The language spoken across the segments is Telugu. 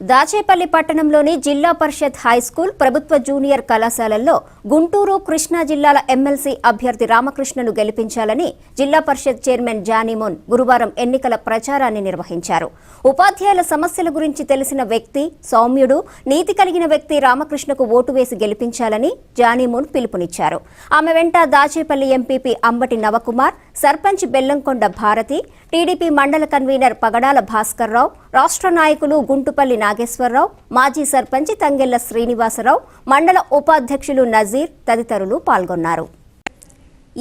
దాచేపల్లి పట్టణంలోని జిల్లా పరిషత్ హైస్కూల్ ప్రభుత్వ జూనియర్ కళాశాలల్లో గుంటూరు కృష్ణా జిల్లాల ఎమ్మెల్సీ అభ్యర్థి రామకృష్ణను గెలిపించాలని జిల్లా పరిషత్ చైర్మన్ జానీమోన్ గురువారం ఎన్నికల ప్రచారాన్ని నిర్వహించారు. ఉపాధ్యాయుల సమస్యల గురించి తెలిసిన వ్యక్తి సౌమ్యుడు నీతి కలిగిన వ్యక్తి రామకృష్ణకు ఓటు వేసి గెలిపించాలని జానీమోన్ పిలుపునిచ్చారు. ఆమె వెంట దాచేపల్లి ఎంపీపీ అంబటి నవకుమార్ సర్పంచ్ బెల్లంకొండ భారతి టీడీపీ మండల కన్వీనర్ పగడాల భాస్కర్రావు రాష్ట్ర నాయకులు గుంటుపల్లి నాగేశ్వరరావు మాజీ సర్పంచ్ తంగెళ్ళ శ్రీనివాసరావు మండల ఉపాధ్యక్షులు నజీర్ తదితరులు పాల్గొన్నారు.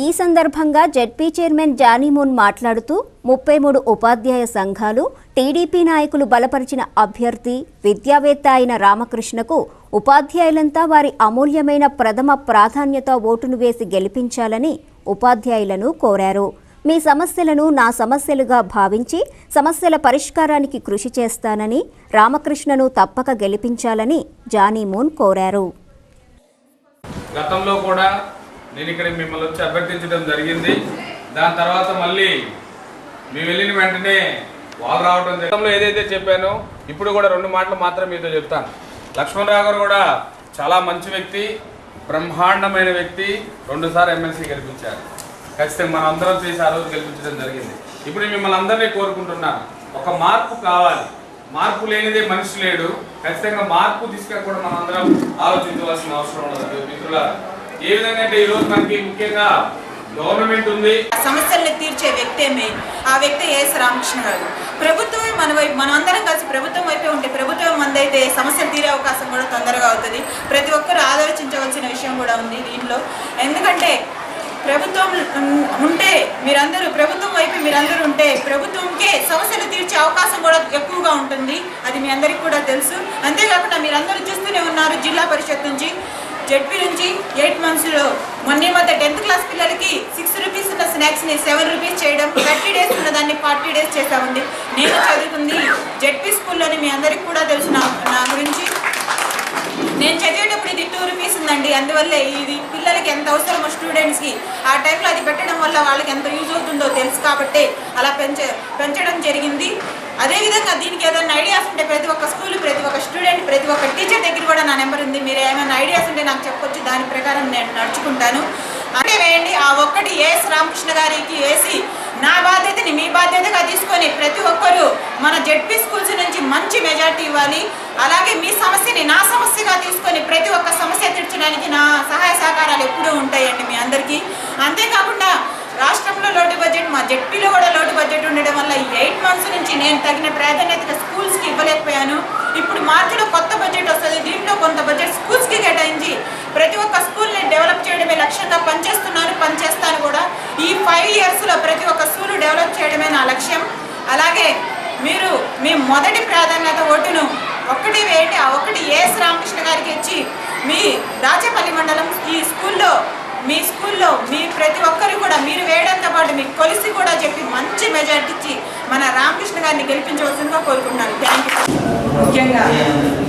ఈ సందర్భంగా జెడ్పీ చైర్మన్ జానీమూన్ మాట్లాడుతూ ముప్పై మూడు ఉపాధ్యాయ సంఘాలు టీడీపీ నాయకులు బలపరిచిన అభ్యర్థి విద్యావేత్త అయిన రామకృష్ణకు ఉపాధ్యాయులంతా వారి అమూల్యమైన ప్రథమ ప్రాధాన్యత ఓటును వేసి గెలిపించాలని ఉపాధ్యాయులను కోరారు. మీ సమస్యలను నా సమస్యలుగా భావించి సమస్యల పరిష్కారానికి కృషి చేస్తానని రామకృష్ణను తప్పక గెలిపించాలని జానీమూన్ కోరారు. గతంలో కూడా నేను ఇక్కడ మిమ్మల్ని వచ్చి అభ్యర్థించడం జరిగింది. దాని తర్వాత మళ్ళీ మేము వెళ్ళిన వెంటనే వాళ్ళు రావడం గతంలో ఏదైతే చెప్పానో ఇప్పుడు కూడా రెండు మాటలు మాత్రం మీతో చెప్తాను. లక్ష్మణరావు గారు కూడా చాలా మంచి వ్యక్తి బ్రహ్మాండమైన వ్యక్తి రెండుసార్లు ఎమ్మెల్సీ గెలిపించారు. ఖచ్చితంగా మనం అందరం చేసి ఆ రోజు గెలిపించడం జరిగింది. ఇప్పుడు మిమ్మల్ని అందరినీ కోరుకుంటున్నాను. ఒక మార్పు కావాలి. మార్పు లేనిదే మనిషి లేడు. ఖచ్చితంగా మార్పు తీసుకుని కూడా మనం అందరం ఆలోచించవలసిన అవసరం ఉండదు మిత్రుల ఏ విధంగా అంటే ఈరోజు మనకి ముఖ్యంగా గవర్నమెంట్ ఉంది. సమస్యల్ని తీర్చే వ్యక్తేమే ఆ వ్యక్తి ఏఎస్ రామకృష్ణ గారు. ప్రభుత్వమే మన వైపు మనం అందరం కలిసి ప్రభుత్వం వైపే ఉంటే ప్రభుత్వం మందైతే సమస్యలు తీరే అవకాశం కూడా తొందరగా అవుతుంది. ప్రతి ఒక్కరు ఆలోచించవలసిన విషయం కూడా ఉంది దీంట్లో. ఎందుకంటే ప్రభుత్వం ఉంటే మీరందరూ ప్రభుత్వం వైపు మీరందరూ ఉంటే ప్రభుత్వంకే సమస్యలు తీర్చే అవకాశం కూడా ఎక్కువగా ఉంటుంది. అది మీ అందరికీ కూడా తెలుసు. అంతేకాకుండా మీరందరూ చూస్తూనే ఉన్నారు జిల్లా పరిషత్ నుంచి. జడ్పీ నుంచి ఎయిట్ మంత్స్లో మొన్న మధ్య టెన్త్ క్లాస్ పిల్లలకి సిక్స్ రూపీస్ ఉన్న స్నాక్స్ని సెవెన్ రూపీస్ చేయడం థర్టీ డేస్ ఉన్న దాన్ని ఫార్టీ డేస్ చేసామండి నేను చదువుతుంది జడ్పీ స్కూల్లోని మీ అందరికీ కూడా తెలుసు నా నా గురించి. నేను చదివేటప్పుడు ఇది టూ రూపీస్ ఉందండి. అందువల్ల ఇది పిల్లలకి ఎంత అవసరమో స్టూడెంట్స్కి ఆ టైంలో అది పెట్టడం వల్ల వాళ్ళకి ఎంత యూజ్ అవుతుందో తెలుసు కాబట్టి అలా పెంచ పెంచడం జరిగింది. అదేవిధంగా దీనికి ఏదైనా ఐడియాస్ ఉంటే ప్రతి ఒక్క స్కూల్ ప్రతి ఒక్క స్టూడెంట్ ప్రతి ఒక్క టీచర్ దగ్గర కూడా నా నెంబర్ ఉంది. మీరు ఏమైనా ఐడియాస్ ఉంటే నాకు చెప్పొచ్చు. దాని ప్రకారం నేను నడుచుకుంటాను. అంటే వేయండి. ఆ ఒక్కటి ఏఎస్ రామకృష్ణ గారికి వేసి నా బాధ్యతని మీ బాధ్యతగా తీసుకొని ప్రతి ఒక్కరూ మన జెడ్పీ స్కూల్స్ నుంచి మంచి మెజార్టీ ఇవ్వాలి. అలాగే మీ సమస్యని నా సమస్యగా తీసుకొని ప్రతి ఒక్క సమస్య తీర్చడానికి నా సహాయ సహకారాలు ఎప్పుడూ ఉంటాయండి మీ అందరికీ. అంతేకాకుండా రాష్ట్రంలో లోటు బడ్జెట్ మా జెడ్పీలో కూడా లోటు బడ్జెట్ ఉండడం వల్ల ఎయిట్ మంత్స్ నుంచి నేను తగిన ప్రాధాన్యతగా స్కూల్స్కి ఇవ్వలేకపోయాను. ఇప్పుడు మార్చిలో కొత్త బడ్జెట్ వస్తుంది. దీంట్లో కొంత బడ్జెట్ స్కూల్స్కి కేటాయించి ప్రతి ఒక్క స్కూల్ని డెవలప్ చేయడమే లక్ష్యంగా పనిచేస్తున్నాను పనిచేస్తాను కూడా. ఈ ఫైవ్ ఇయర్స్లో ప్రతి ఒక్క స్కూల్ డెవలప్ చేయడమే నా లక్ష్యం. అలాగే మీరు మీ మొదటి ప్రాధాన్యత ఓటును ఒకటి వేయండి. ఆ ఒకటి ఏఎస్ రామకృష్ణ గారికి ఇచ్చి మీ రాజపల్లి మండలం ఈ స్కూల్లో మీ స్కూల్లో మీ ప్రతి ఒక్కరు కూడా మీరు వేయడంతో పాటు మీకు కొలిసి కూడా చెప్పి మంచి మెజార్టీ ఇచ్చి మన రామకృష్ణ గారిని గెలిపించవలసిందిగా కోరుకుంటున్నాను.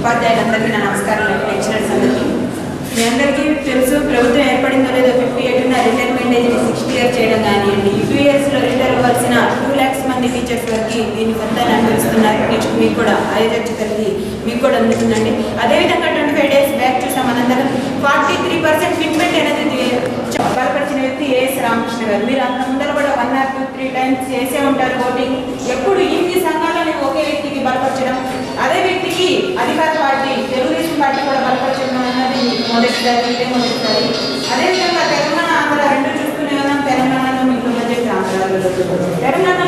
ఉపాధ్యాయులందరికీ నా నమస్కారాలు లెక్చరర్స్ అందరికీ మీ అందరికీ తెలుసు ప్రభుత్వం ఏర్పడిందో లేదో ఫిఫ్టీ ఎయిట్ ఉన్న రిటైర్మెంట్ ఏజ్ని సిక్స్టీ ఇయర్ చేయడం కానివ్వండి. ఈ టూ ఇయర్స్లో రిటైర్ అవ్వాల్సిన టూ ల్యాక్స్ మంది టీచర్స్ వరకు దీని ఫలితాన్ని అనుభవిస్తున్నారు నెక్స్ట్ మీకు కూడా ఐదు కలిగి మీకు కూడా అందుతుందండి. అదేవిధంగా ట్వంటీ ఫైవ్ డేస్ బ్యాక్ చూసాం మనందరం. ఫార్టీ త్రీ పర్సెంట్ ఫిట్మెంట్ అనేది బలపరిచిన వ్యక్తి ఏఎస్ రామకృష్ణ గారు. మీరు అంత ముందర కూడా one or two three times చేసే ఉంటారు. మొదటిసారి అంటే మొదటిసారి అదేవిధంగా తెలంగాణ ఆంధ్ర రెండు చూసుకునే ఉన్నాం తెలంగాణలో మీకు బడ్జెట్ ఆంధ్రాలో తెలంగాణలో